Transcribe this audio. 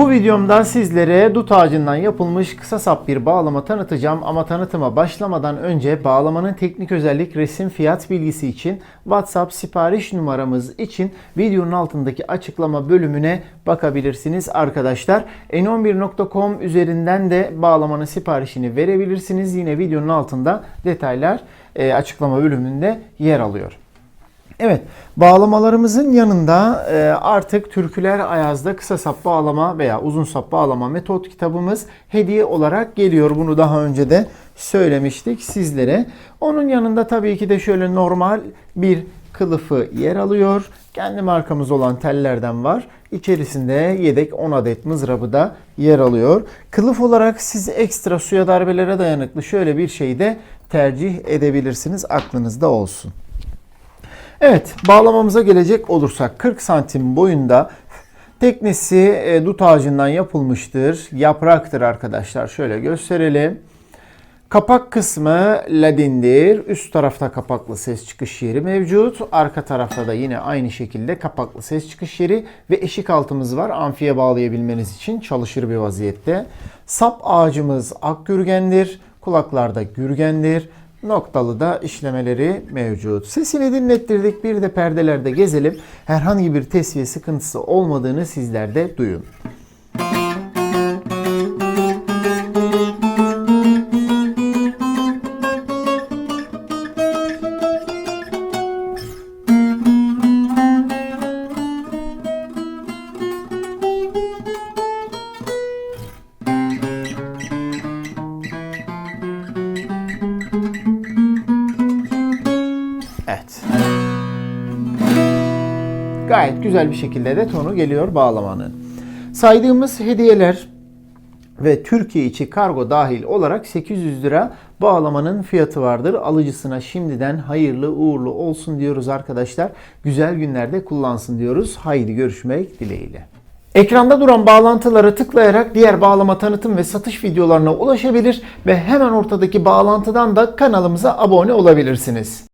Bu videomda sizlere dut ağacından yapılmış kısa sap bir bağlama tanıtacağım ama tanıtıma başlamadan önce bağlamanın teknik özellik resim fiyat bilgisi için WhatsApp sipariş numaramız için videonun altındaki açıklama bölümüne bakabilirsiniz arkadaşlar. n11.com üzerinden de bağlamanın siparişini verebilirsiniz. Yine videonun altında detaylar e, açıklama bölümünde yer alıyor. Evet, bağlamalarımızın yanında e, artık Türküler Ayaz'da kısa sap bağlama veya uzun sap bağlama metot kitabımız hediye olarak geliyor. Bunu daha önce de söylemiştik sizlere. Onun yanında tabii ki de şöyle normal bir kılıfı yer alıyor. Kendi markamız olan tellerden var. İçerisinde yedek 10 adet mızrabı da yer alıyor. Kılıf olarak siz ekstra suya darbelere dayanıklı şöyle bir şey de tercih edebilirsiniz. Aklınızda olsun. Evet, bağlamamıza gelecek olursak 40 santim boyunda teknesi e, dut ağacından yapılmıştır. Yapraktır arkadaşlar. Şöyle gösterelim. Kapak kısmı ladindir. Üst tarafta kapaklı ses çıkış yeri mevcut. Arka tarafta da yine aynı şekilde kapaklı ses çıkış yeri ve eşik altımız var. Amfiye bağlayabilmeniz için çalışır bir vaziyette. Sap ağacımız ak gürgendir. Kulaklarda gürgendir. Noktalı da işlemeleri mevcut. Sesini dinlettirdik. Bir de perdelerde gezelim. Herhangi bir tesviye sıkıntısı olmadığını sizler de duyun. Gayet güzel bir şekilde de tonu geliyor bağlamanın. Saydığımız hediyeler ve Türkiye içi kargo dahil olarak 800 lira bağlamanın fiyatı vardır. Alıcısına şimdiden hayırlı uğurlu olsun diyoruz arkadaşlar. Güzel günlerde kullansın diyoruz. Haydi görüşmek dileğiyle. Ekranda duran bağlantılara tıklayarak diğer bağlama tanıtım ve satış videolarına ulaşabilir ve hemen ortadaki bağlantıdan da kanalımıza abone olabilirsiniz.